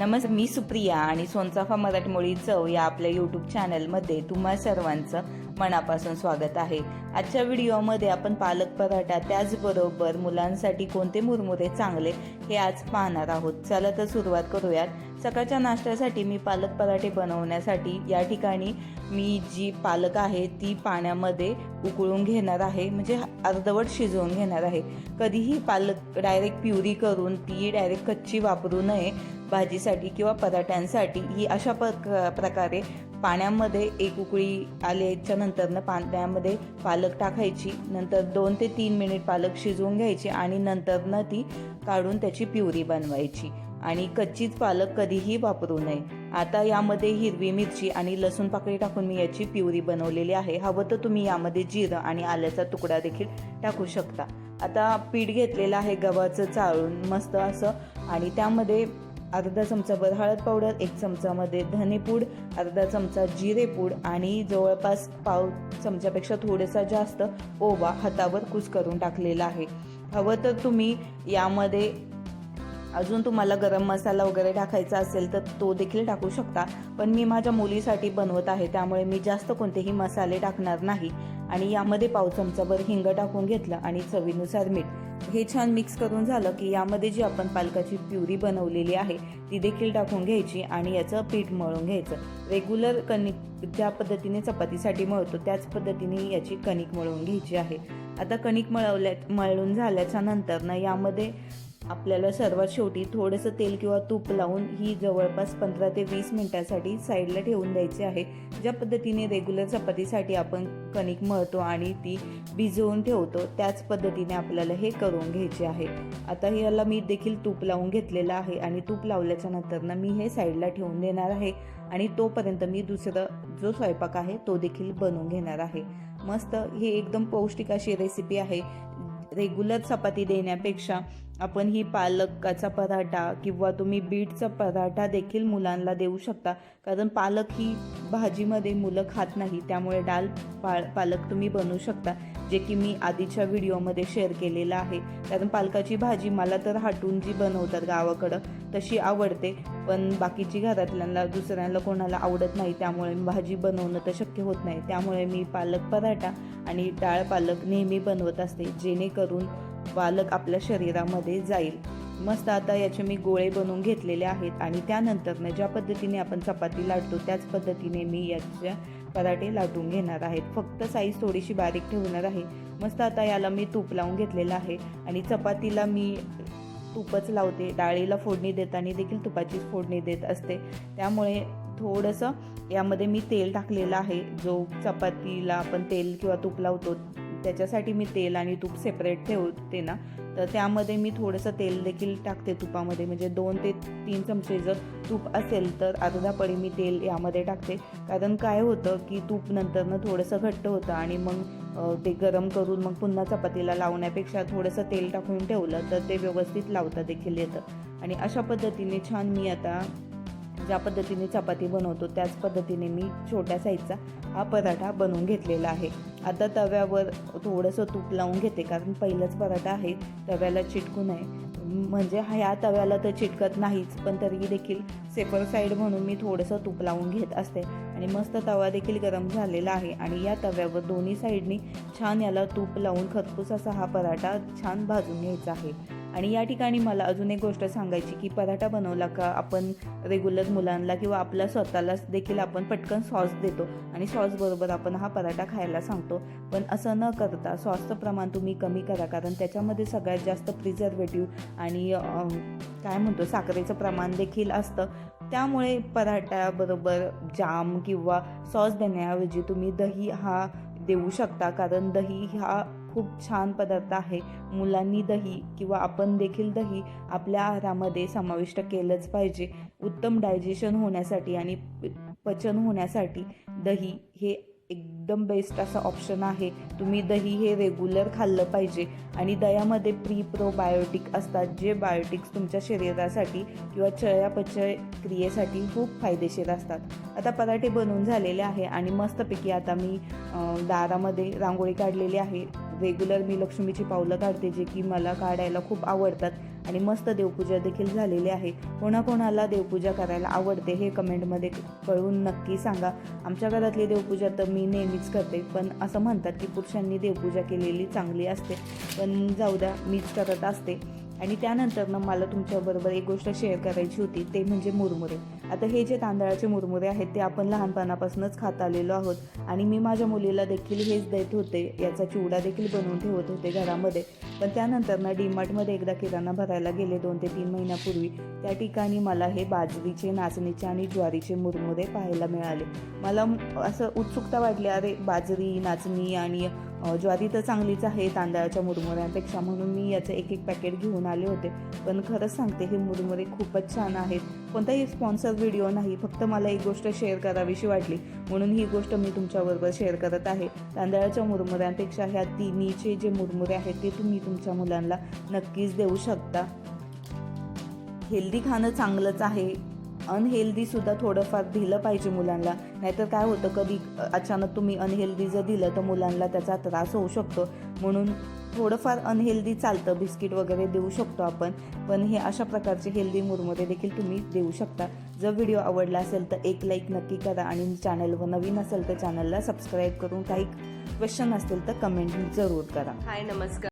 नमस्कार मी सुप्रिया आणि सोनचाफा मराठी मोळी चव या आपल्या यूट्यूब चॅनलमध्ये तुम्हा सर्वांचं मनापासून स्वागत आहे. आजच्या व्हिडिओमध्ये आपण पालक पराठा त्याचबरोबर मुलांसाठी कोणते मुरमुरे चांगले हे आज पाहणार आहोत. चला तर सुरुवात करूयात. सकाळच्या नाश्त्यासाठी मी पालक पराठे बनवण्यासाठी या ठिकाणी मी जी पालक आहे ती पाण्यामध्ये उकळून घेणार आहे म्हणजे अर्धवट शिजवून घेणार आहे. कधीही पालक डायरेक्ट प्युरी करून ती डायरेक्ट कच्ची वापरू नये. भाजीसाठी किंवा पराठ्यांसाठी ही अशा प्रक प्रकारे पाण्यामध्ये एक उकळी आल्याच्या नंतरनं पाण्यामध्ये पालक टाकायची. नंतर दोन ते तीन मिनिट पालक शिजवून घ्यायची आणि नंतरनं ती काढून त्याची प्युरी बनवायची. आणि कच्चीच पालक कधीही वापरू नये. आता यामध्ये हिरवी मिरची आणि लसूण पाकळी टाकून मी याची प्युरी बनवलेली आहे. हवं तर तुम्ही यामध्ये जिरं आणि आल्याचा तुकडा देखील टाकू शकता. आता पीठ घेतलेलं आहे गव्हाचं चाळून मस्त असं. आणि त्यामध्ये अर्धा चमचाभर हळद पावडर एक चमचामध्ये धनेपूड अर्धा चमचा जिरेपूड आणि जवळपास पाव चमच्यापेक्षा थोडासा जास्त ओवा हातावर कुस करून टाकलेला आहे. हवं तर तुम्ही यामध्ये अजून तुम्हाला गरम मसाला वगैरे टाकायचा असेल तर तो देखील टाकू शकता पण मी माझ्या मुलीसाठी बनवत आहे त्यामुळे मी जास्त कोणतेही मसाले टाकणार नाही. आणि यामध्ये पाव चमचाभर हिंग टाकून घेतलं आणि चवीनुसार मीठ. हे छान मिक्स करून झालं की यामध्ये जी आपण पालकाची प्युरी बनवलेली आहे ती देखील टाकून घ्यायची आणि याचं पीठ मळून घ्यायचं. रेग्युलर कणिक ज्या पद्धतीने चपातीसाठी मळतो त्याच पद्धतीने याची कणिक मळवून घ्यायची आहे. आता कणिक मळवल्या मळून झाल्याच्यानंतर ना यामध्ये आपल्याला सर्वात शेवटी थोडंसं तेल किंवा तूप लावून ही जवळपास पंधरा ते वीस मिनटासाठी साईडला ठेवून द्यायची आहे. ज्या पद्धतीने रेग्युलर चपातीसाठी आपण कणिक मळतो आणि ती भिजवून ठेवतो त्याच पद्धतीने आपल्याला हे करून घ्यायचे आहे. आता ह्याला मी देखील तूप लावून घेतलेलं आहे आणि तूप लावल्याच्या नंतरनं मी हे साईडला ठेवून देणार आहे आणि तोपर्यंत मी दुसरं जो स्वयंपाक आहे तो देखील बनवून घेणार आहे. मस्त ही एकदम पौष्टिक अशी रेसिपी आहे. रेग्युलर चपाती देण्यापेक्षा आपण ही पालकाचा पराठा किंवा तुम्ही बीटचा पराठा देखील मुलांना देऊ शकता. कारण पालक ही भाजीमध्ये मुलं खात नाही त्यामुळे डाल पाळ पालक तुम्ही बनवू शकता. जे की मी आधीच्या व्हिडिओमध्ये शेअर केलेलं आहे. कारण पालकाची भाजी मला तर हाटून जी बनवतात गावाकडं तशी आवडते. पण बाकीची घरातल्यांना दुसऱ्यांना कोणाला आवडत नाही त्यामुळे भाजी बनवणं तर शक्य होत नाही. त्यामुळे मी पालक पराठा आणि डाळ पालक नेहमी बनवत असते. जेणेकरून पालक आपल्या शरीरामध्ये जाईल. मस्त आता याचे मी गोळे बनवून घेतलेले आहेत आणि त्यानंतर ज्या पद्धतीने आपण चपाती लाटतो त्याच पद्धतीने मी याच्या पराठे लाटून घेणार आहेत. फक्त साईज थोडीशी बारीक ठेवणार आहे. मस्त आता याला मी तूप लावून घेतलेलं आहे आणि चपातीला मी तूपच लावते. डाळीला फोडणी देताना देखील तुपाचीच फोडणी देत असते. त्यामुळे थोडंसं यामध्ये मी तेल टाकलेलं आहे. जो चपातीला आपण तेल किंवा तूप लावतो त्याच्यासाठी मी तेल आणि तूप सेपरेट ठेवते ना तर त्यामध्ये मी थोडंसं तेल देखील टाकते तुपामध्ये. म्हणजे दोन ते तीन चमचे जर तूप असेल तर अर्धा पडी मी तेल यामध्ये टाकते. कारण काय होतं की तूप नंतरनं थोडंसं घट्ट होतं आणि मग ते गरम करून मग पुन्हा चपातीला लावण्यापेक्षा थोडंसं तेल टाकून ठेवलं तर ते व्यवस्थित लावता देखील येतं. आणि अशा पद्धतीने छान मी आता ज्या पद्धतीने चपाती बनवतो त्याच पद्धतीने मी छोट्या साईजचा हा पराठा बनवून घेतलेला आहे. आता तव्यावर थोडंसं तूप लावून घेते कारण पहिलाच पराठा आहे तव्याला चिटकू नये. म्हणजे ह्या तव्याला तर चिटकत नाहीच पण तरी देखील सेपर साईड म्हणून मी थोडंसं तूप लावून घेत असते. आणि मस्त तवा देखील गरम झालेला आहे आणि या तव्यावर दोन्ही साईडनी छान याला तूप लावून खतपूस असा हा पराठा छान भाजून घ्यायचा आहे. आणि या ठिकाणी मला अजून एक गोष्ट सांगायची की पराठा बनवला का आपण रेग्युलर मुलांना किंवा आपल्या स्वतःला देखील आपण पटकन सॉस देतो. आणि सॉसबरोबर आपण हा पराठा खायला सांगतो. पण असं न करता सॉसचं प्रमाण तुम्ही कमी करा. कारण त्याच्यामध्ये सगळ्यात जास्त प्रिझर्वेटिव्ह आणि काय म्हणतो साखरेचं प्रमाण देखील असतं. त्यामुळे पराठ्याबरोबर जाम किंवा सॉस देण्याऐवजी तुम्ही दही हा देऊ शकता. कारण दही हा खूप छान पदार्थ आहे. मुलांनी दही किंवा आपण देखील दही आपल्या आहारामध्ये समाविष्ट केलंच पाहिजे. उत्तम डायजेशन होण्यासाठी आणि पचन होण्यासाठी दही हे एकदम बेस्ट असं ऑप्शन आहे. तुम्ही दही हे रेग्युलर खाल्लं पाहिजे आणि दह्यामध्ये प्री प्रोबायोटिक असतात जे बायोटिक्स तुमच्या शरीरासाठी किंवा चयापचय क्रियेसाठी खूप फायदेशीर असतात. आता पराठे बनवून झालेले आहे आणि मस्तपैकी आता मी दारामध्ये रांगोळी काढलेली आहे. रेग्युलर मी लक्ष्मीची पावलं काढते जे की मला काढायला खूप आवडतात. आणि मस्त देवपूजा देखील झालेली आहे. कोणाकोणाला देवपूजा करायला आवडते हे कमेंटमध्ये कळून नक्की सांगा. आमच्या घरातली देवपूजा तर मी नेहमीच करते पण असं म्हणतात की पुरुषांनी देवपूजा केलेली चांगली असते. पण जाऊ द्या मीच करत असते. आणि त्यानंतर ना मला तुमच्याबरोबर एक गोष्ट शेअर करायची होती ते म्हणजे मुरमुरे. आता हे जे तांदळाचे मुरमुरे आहेत ते आपण लहानपणापासूनच खात आलेलो आहोत. आणि मी माझ्या मुलीला देखील हेच देत होते याचा चिवडा देखील बनवून ठेवत होते घरामध्ये. पण त्यानंतर ना डीमार्टमध्ये एकदा किराणा भरायला गेले दोन ते तीन महिन्यापूर्वी त्या ठिकाणी मला हे बाजरीचे नाचणीचे आणि ज्वारीचे मुरमुरे पाहायला मिळाले. मला असं उत्सुकता वाटली अरे बाजरी नाचणी आणि ज्वारी तर चांगलीच आहे तांदळाच्या मुरमुऱ्यांपेक्षा म्हणून मी याचं एक एक पॅकेट घेऊन आले होते. पण खरंच सांगते हे मुरमुरे खूपच छान आहेत. कोणताही स्पॉन्सर व्हिडिओ नाही फक्त मला एक गोष्ट शेअर करावीशी वाटली. म्हणून ही गोष्ट मी तुमच्याबरोबर शेअर करत आहे. तांदळाच्या मुरमुऱ्यांपेक्षा ह्या तिन्हीचे जे मुरमुरे आहेत ते तुम्ही तुमच्या मुलांना नक्कीच देऊ शकता. हेल्दी खाणं चांगलंच आहे. अनहेल्दी सुद्धा थोडंफार दिलं पाहिजे मुलांना. नाहीतर काय होतं कधी अचानक तुम्ही अनहेल्दी जर दिलं तर मुलांना त्याचा त्रास होऊ शकतो. म्हणून थोडंफार अनहेल्दी चालतं बिस्किट वगैरे देऊ शकतो आपण. पण हे अशा प्रकारचे हेल्दी मुरमुरे देखील तुम्ही देऊ शकता. जर व्हिडिओ आवडला असेल तर एक लाईक नक्की करा आणि चॅनलवर नवीन असेल तर चॅनलला सबस्क्राईब करून काही क्वेश्चन असतील तर कमेंट जरूर करा. हाय नमस्कार.